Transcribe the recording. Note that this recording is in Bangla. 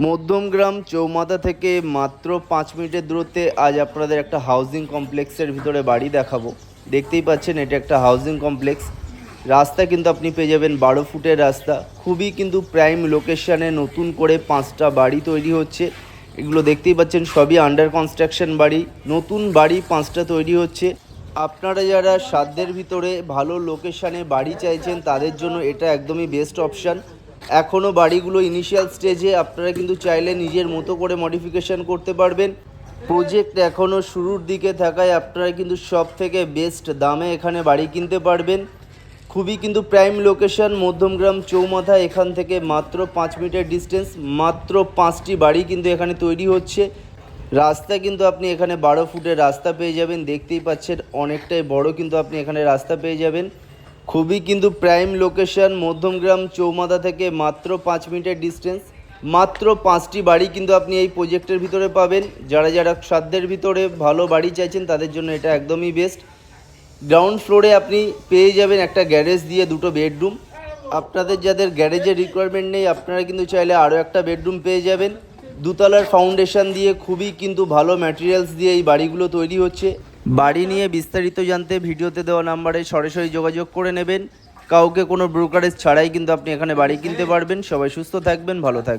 মধ্যমগ্রাম চৌমাথা থেকে মাত্র পাঁচ মিনিটের দূরত্বে আজ আপনাদের একটা হাউজিং কমপ্লেক্সের ভিতরে বাড়ি দেখাবো। দেখতেই পাচ্ছেন, এটা একটা হাউজিং কমপ্লেক্স রাস্তা কিন্তু আপনি পেয়ে যাবেন বারো ফুটের রাস্তা। খুবই কিন্তু প্রাইম লোকেশানে নতুন করে পাঁচটা বাড়ি তৈরি হচ্ছে। এগুলো দেখতেই পাচ্ছেন, সবই আন্ডার কনস্ট্রাকশন বাড়ি। নতুন বাড়ি পাঁচটা তৈরি হচ্ছে। আপনারা যারা সাধ্যের ভিতরে ভালো লোকেশানে বাড়ি চাইছেন, তাদের জন্য এটা একদমই বেস্ট অপশান এখনও বাড়িগুলো ইনিশিয়াল স্টেজে আপনারা কিন্তু চাইলে নিজের মতো করে মডিফিকেশন করতে পারবেন। প্রজেক্ট এখনও শুরুর দিকে থাকায় আপনারা কিন্তু সব থেকে বেস্ট দামে এখানে বাড়ি কিনতে পারবেন। খুবই কিন্তু প্রাইম লোকেশন মধ্যমগ্রাম, চৌমাথা, এখান থেকে মাত্র পাঁচ মিটার ডিস্টেন্স মাত্র পাঁচটি বাড়ি কিন্তু এখানে তৈরি হচ্ছে। রাস্তা কিন্তু আপনি এখানে বারো ফুটের রাস্তা পেয়ে যাবেন, দেখতেই পাচ্ছেন অনেকটাই বড় কিন্তু আপনি এখানে রাস্তা পেয়ে যাবেন। খুবই কিন্তু প্রাইম লোকেশন মধ্যমগ্রাম চৌমাথা থেকে মাত্র পাঁচ মিনিটের ডিস্টেন্স মাত্র পাঁচটি বাড়ি কিন্তু আপনি এই প্রজেক্টের ভিতরে পাবেন। যারা যারা সাধ্যের ভিতরে ভালো বাড়ি চাইছেন, তাদের জন্য এটা একদমই বেস্ট গ্রাউন্ড ফ্লোরে আপনি পেয়ে যাবেন একটা গ্যারেজ দিয়ে দুটো বেডরুম আপনাদের যাদের গ্যারেজের রিকোয়ারমেন্ট নেই, আপনারা কিন্তু চাইলে আরও একটা বেডরুম পেয়ে যাবেন। দুতলার ফাউন্ডেশন দিয়ে খুবই কিন্তু ভালো ম্যাটেরিয়ালস দিয়ে এই বাড়িগুলো তৈরি হচ্ছে। বাড়ি নিয়ে বিস্তারিত জানতে ভিডিওতে দেওয়া নাম্বারে সরাসরি যোগাযোগ করে নেবেন। কাউকে কোনো ব্রোকারেজ ছাড়াই কিন্তু আপনি এখানে বাড়ি কিনতে পারবেন। সবাই সুস্থ থাকবেন, ভালো থাকবেন।